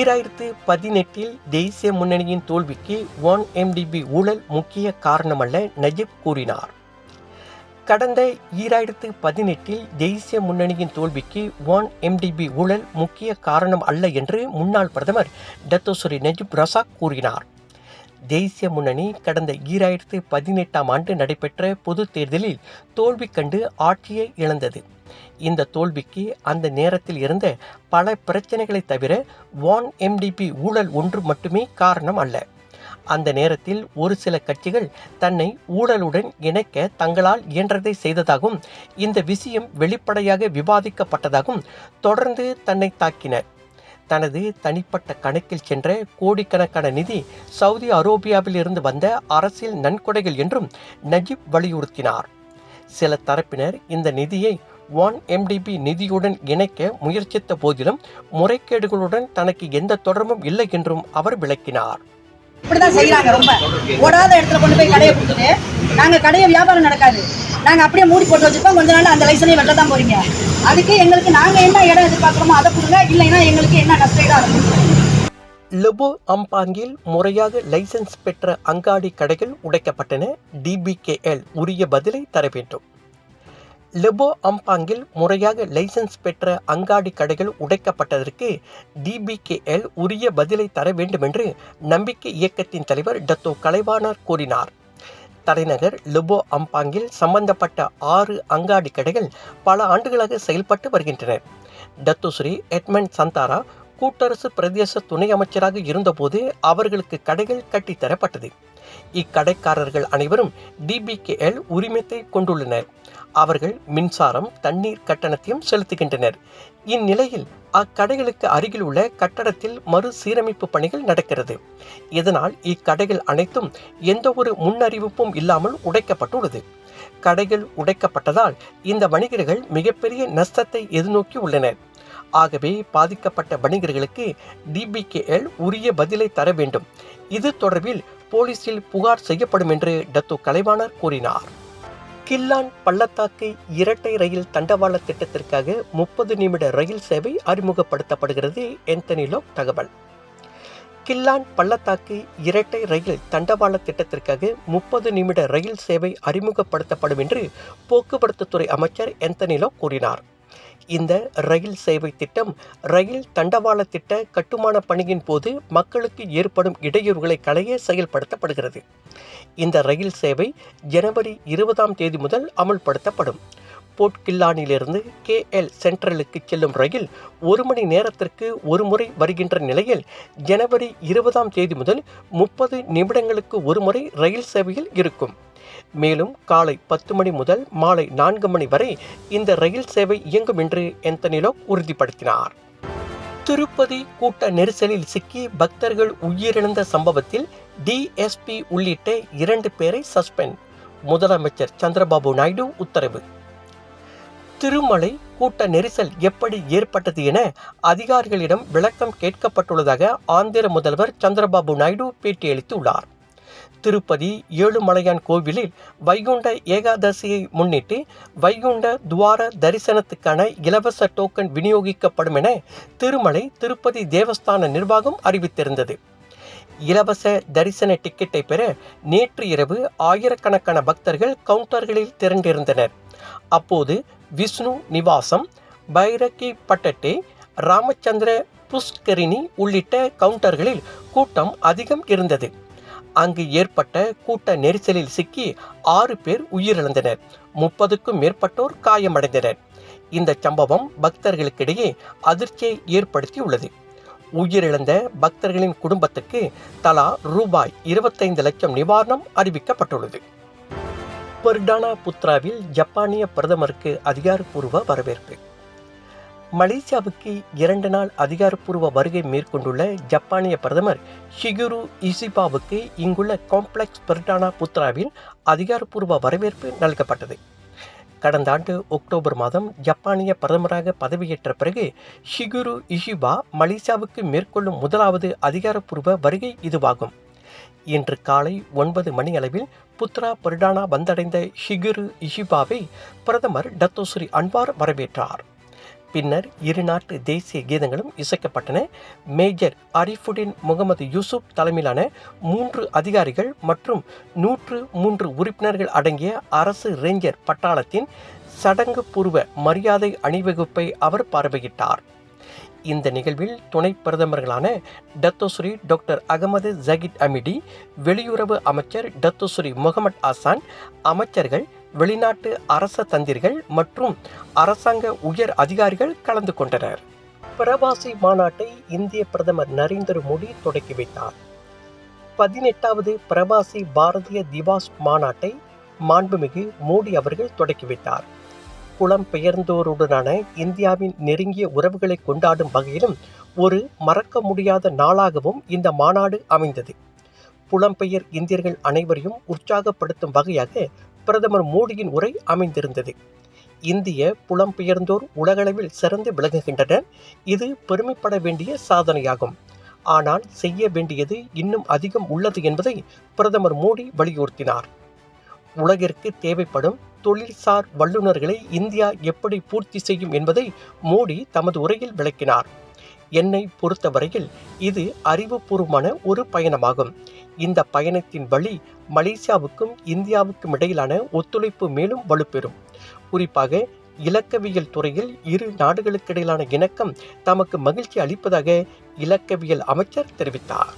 ஈராயிரத்து பதினெட்டில் தேசிய முன்னணியின் தோல்விக்கு ஒன் எம்டிபி ஊழல் முக்கிய காரணமல்ல நஜீப் கூறினார். கடந்த ஈராயிரத்து பதினெட்டில் தேசிய முன்னணியின் தோல்விக்கு ஒன் எம்டிபி ஊழல் முக்கிய காரணம் அல்ல என்று முன்னாள் பிரதமர் டத்தோசுரி நஜீப் ரசாக் கூறினார். தேசிய முன்னணி கடந்த ஈராயிரத்து பதினெட்டாம் ஆண்டு நடைபெற்ற பொது தேர்தலில் தோல்வி கண்டு ஆட்சியை இழந்தது. இந்த தோல்விக்கு அந்த நேரத்தில் இருந்த பல பிரச்சனைகளை தவிர வான் எம்டிபி ஊழல் ஒன்று மட்டுமே காரணம் அல்ல. அந்த நேரத்தில் ஒரு சில கட்சிகள் தன்னை ஊழலுடன் இணைக்க தங்களால் இயன்றதை செய்ததாகவும் இந்த விஷயம் வெளிப்படையாக விவாதிக்கப்பட்டதாகவும் தொடர்ந்து தன்னை தாக்கினர் தனது தனிப்பட்ட கணக்கில் சென்ற கோடிக்கணக்கான நிதி சவுதி அரேபியாவில் இருந்து வந்த அரசியல் நன்கொடைகள் என்றும் நஜீப் வலியுறுத்தினார். சில தரப்பினர் இந்த நிதியை ஒன் எம்டிபி நிதியுடன் இணைக்க முயற்சித்த போதிலும் முறைகேடுகளுடன் தனக்கு எந்த தொடர்பும் இல்லை என்றும் அவர் விளக்கினார். இப்படிதான் செய்யறாங்க ரொம்ப. ஓடாத இடத்துல கொண்டு போய் கடையை கொடுத்துட்டு நாங்க கடையை வியாபாரம் நடக்காது. நாங்க அப்படியே மூடி போட்டு வச்சிருப்போம் கொஞ்ச நாள் அந்த லைசனையும் வெட்ட தான் போறீங்க. அதுக்கு எங்களுக்கு நாங்க என்ன இடம் எதிர்பார்க்குறோமோ அதை கொடுங்க. இல்லைன்னா எங்களுக்கு என்ன நஷ்டம் கொடுங்க லெபோ அம்பாங்கில் முறையாக லைசென்ஸ் பெற்ற அங்காடி கடைகள் உடைக்கப்பட்டன. டிபிகேஎல் உரிய பதிலை தர வேண்டும். லெபோ அம்பாங்கில் முறையாக லைசன்ஸ் பெற்ற அங்காடி கடைகள் உடைக்கப்பட்டதற்கு டிபிகேஎல் உரிய பதிலை தர வேண்டும் என்று நம்பிக்கை இயக்கத்தின் தலைவர் டத்தோ கலைவாணர் கூறினார். தலைநகர் லெபோ அம்பாங்கில் சம்பந்தப்பட்ட ஆறு அங்காடி கடைகள் பல ஆண்டுகளாக செயல்பட்டு வருகின்றன. டத்துஸ்ரீ எட்மண்ட் சந்தாரா கூட்டரசு பிரதேச துணை அமைச்சராக இருந்தபோது அவர்களுக்கு கடைகள் கட்டித்தரப்பட்டது. இக்கடைக்காரர்கள் அனைவரும் டிபிகேஎல் உரிமத்தை கொண்டுள்ளனர். அவர்கள் மின்சாரம் தண்ணீர் கட்டணத்தையும் செலுத்துகின்றனர். இந்நிலையில் அக்கடைகளுக்கு அருகில் உள்ள கட்டடத்தில் மறுசீரமைப்பு பணிகள் நடக்கிறது. இதனால் இக்கடைகள் அனைத்தும் எந்த ஒரு முன்னறிவிப்பும் இல்லாமல் உடைக்கப்பட்டுள்ளது. கடைகள் உடைக்கப்பட்டதால் இந்த வணிகர்கள் மிகப்பெரிய நஷ்டத்தை எதிர்நோக்கி உள்ளனர். ஆகவே பாதிக்கப்பட்ட வணிகர்களுக்கு டிபிகேஎல் உரிய பதிலை தர வேண்டும். இது தொடர்பில் போலீசில் புகார் செய்யப்படும் என்று டத்து கலைவாணர் கூறினார். கில்லான் பள்ளத்தாக்கு இரட்டை ரயில் தண்டவாள திட்டத்திற்காக முப்பது நிமிட ரயில் சேவை அறிமுகப்படுத்தப்படுகிறது என்தனிலோ தகவல். கில்லான் பள்ளத்தாக்கு இரட்டை ரயில் தண்டவாள திட்டத்திற்காக முப்பது நிமிட ரயில் சேவை அறிமுகப்படுத்தப்படும் என்று போக்குவரத்துத்துறை அமைச்சர் என்தனிலோ கூறினார். இந்த ரயில் சேவை திட்டம் ரயில் தண்டவாள திட்ட கட்டுமான பணியின் போது மக்களுக்கு ஏற்படும் இடையூறுகளை களைய செயல்படுத்தப்படுகிறது. இந்த ரயில் சேவை ஜனவரி இருபதாம் தேதி முதல் அமல்படுத்தப்படும். போர்ட் கில்லானிலிருந்து கே எல் சென்ட்ரலுக்கு செல்லும் ரயில் ஒரு மணி நேரத்திற்கு ஒரு முறை வருகின்ற நிலையில் ஜனவரி இருபதாம் தேதி முதல் முப்பது நிமிடங்களுக்கு ஒரு முறை ரயில் சேவையில் இருக்கும். மேலும் காலை பத்து மணி முதல் மாலை நான்கு மணி வரை இந்த ரயில் சேவை இயங்கும் என்று எந்தனிலோ உறுதிப்படுத்தினார். திருப்பதி கூட்ட நெரிசலில் சிக்கி பக்தர்கள் உயிரிழந்த சம்பவத்தில் டிஎஸ்பி உள்ளிட்ட இரண்டு பேரை சஸ்பெண்ட். முதலமைச்சர் சந்திரபாபு நாயுடு உத்தரவு. திருமலை கூட்ட நெரிசல் எப்படி ஏற்பட்டது என அதிகாரிகளிடம் விளக்கம் கேட்கப்பட்டுள்ளதாக ஆந்திர முதல்வர் சந்திரபாபு நாயுடு பேட்டியளித்துள்ளார். திருப்பதி ஏழுமலையான் கோவிலில் வைகுண்ட ஏகாதசியை முன்னிட்டு வைகுண்ட துவார தரிசனத்துக்கான இலவச டோக்கன் விநியோகிக்கப்படும் என திருமலை திருப்பதி தேவஸ்தான நிர்வாகம் அறிவித்திருந்தது. இலவச தரிசன டிக்கெட்டை பெற நேற்று இரவு ஆயிரக்கணக்கான பக்தர்கள் கவுண்டர்களில் திரண்டிருந்தனர். அப்போது விஷ்ணு நிவாசம் பைரக்கி பட்டட்டே ராமச்சந்திர புஷ்கரிணி உள்ளிட்ட கவுண்டர்களில் கூட்டம் அதிகம் இருந்தது. அங்கு ஏற்பட்ட கூட்ட நெரிசலில் சிக்கி ஆறு பேர் உயிரிழந்தனர். முப்பதுக்கும் மேற்பட்டோர் காயமடைந்தனர். இந்த சம்பவம் பக்தர்களுக்கிடையே அதிர்ச்சியை ஏற்படுத்தியுள்ளது. உயிரிழந்த பக்தர்களின் குடும்பத்துக்கு தலா ரூபாய் இருபத்தைந்து லட்சம் நிவாரணம் அறிவிக்கப்பட்டுள்ளது. பர்டானா புத்ராவில் ஜப்பானிய பிரதமருக்கு அதிகாரப்பூர்வ வரவேற்பு. மலேசியாவுக்கு இரண்டு நாள் அதிகாரப்பூர்வ வருகை மேற்கொண்டுள்ள ஜப்பானிய பிரதமர் ஷிகுரு இசிபாவுக்கு இங்குள்ள காம்ப்ளெக்ஸ் பர்டானா புத்ராவில் அதிகாரப்பூர்வ வரவேற்பு நல்கப்பட்டது. கடந்த ஆண்டு அக்டோபர் மாதம் ஜப்பானிய பிரதமராக பதவியேற்ற பிறகு ஷிகுரு இஷிபா மலேசியாவுக்கு மேற்கொள்ளும் முதலாவது அதிகாரப்பூர்வ வருகை இதுவாகும். இன்று காலை ஒன்பது மணி அளவில் புத்ரா பர்டானா வந்தடைந்த ஷிகுரு இஷிபாவை பிரதமர் டத்தோஸ்ரீ அன்வார் வரவேற்றார். பின்னர் இரு நாட்டு தேசிய கீதங்களும் இசைக்கப்பட்டன. மேஜர் அரிஃபுடின் முகமது யூசுப் தலைமையிலான மூன்று அதிகாரிகள் மற்றும் நூற்று மூன்று உறுப்பினர்கள் அடங்கிய அரசு ரேஞ்சர் பட்டாளத்தின் சடங்கு பூர்வ மரியாதை அணிவகுப்பை அவர் பார்வையிட்டார். இந்த நிகழ்வில் துணை பிரதமர்களான Datuk Seri doctor Ahmad Zahid Hamidi வெளியுறவு அமைச்சர் டத்தோஸ்ரீ முகமது ஆசான் அமைச்சர்கள் வெளிநாட்டு அரச தந்திரிகள் மற்றும் அரசாங்க உயர் அதிகாரிகள் கலந்து கொண்டனர். பிரவாசி மாநாட்டை இந்திய பிரதமர் நரேந்திர மோடி தொடக்கி வைத்தார். பதினெட்டாவது பிரவாசி பாரதிய திவாஸ் மாநாட்டை மாண்புமிகு மோடி அவர்கள் தொடக்கி வைத்தார். புலம் பெயர்ந்தோருடனான இந்தியாவின் நெருங்கிய உறவுகளை கொண்டாடும் வகையிலும் ஒரு மறக்க முடியாத நாளாகவும் இந்த மாநாடு அமைந்தது. புலம்பெயர் இந்தியர்கள் அனைவரையும் உற்சாகப்படுத்தும் வகையாக பிரதமர் மோடியின் உரை அமைந்திருந்தது. இந்திய புலம்பெயர்ந்தோர் உலகளவில் சிறந்து விளங்குகின்றனர். இது பெருமைப்பட வேண்டிய சாதனையாகும். ஆனால் செய்ய வேண்டியது இன்னும் அதிகம் உள்ளது என்பதை பிரதமர் மோடி வலியுறுத்தினார். உலகிற்கு தேவைப்படும் தொழில்சார் வல்லுநர்களை இந்தியா எப்படி பூர்த்தி செய்யும் என்பதை மோடி தமது உரையில் விளக்கினார். என்னை பொறுத்தவரையில் இது அறிவுபூர்வமான ஒரு பயணமாகும். இந்த பயணத்தின் வழி மலேசியாவுக்கும் இந்தியாவுக்கும் இடையிலான ஒத்துழைப்பு மேலும் வலுப்பெறும். குறிப்பாக இலக்கவியல் துறையில் இரு நாடுகளுக்கிடையிலான இணக்கம் தமக்கு மகிழ்ச்சி அளிப்பதாக இலக்கவியல் அமைச்சர் தெரிவித்தார்.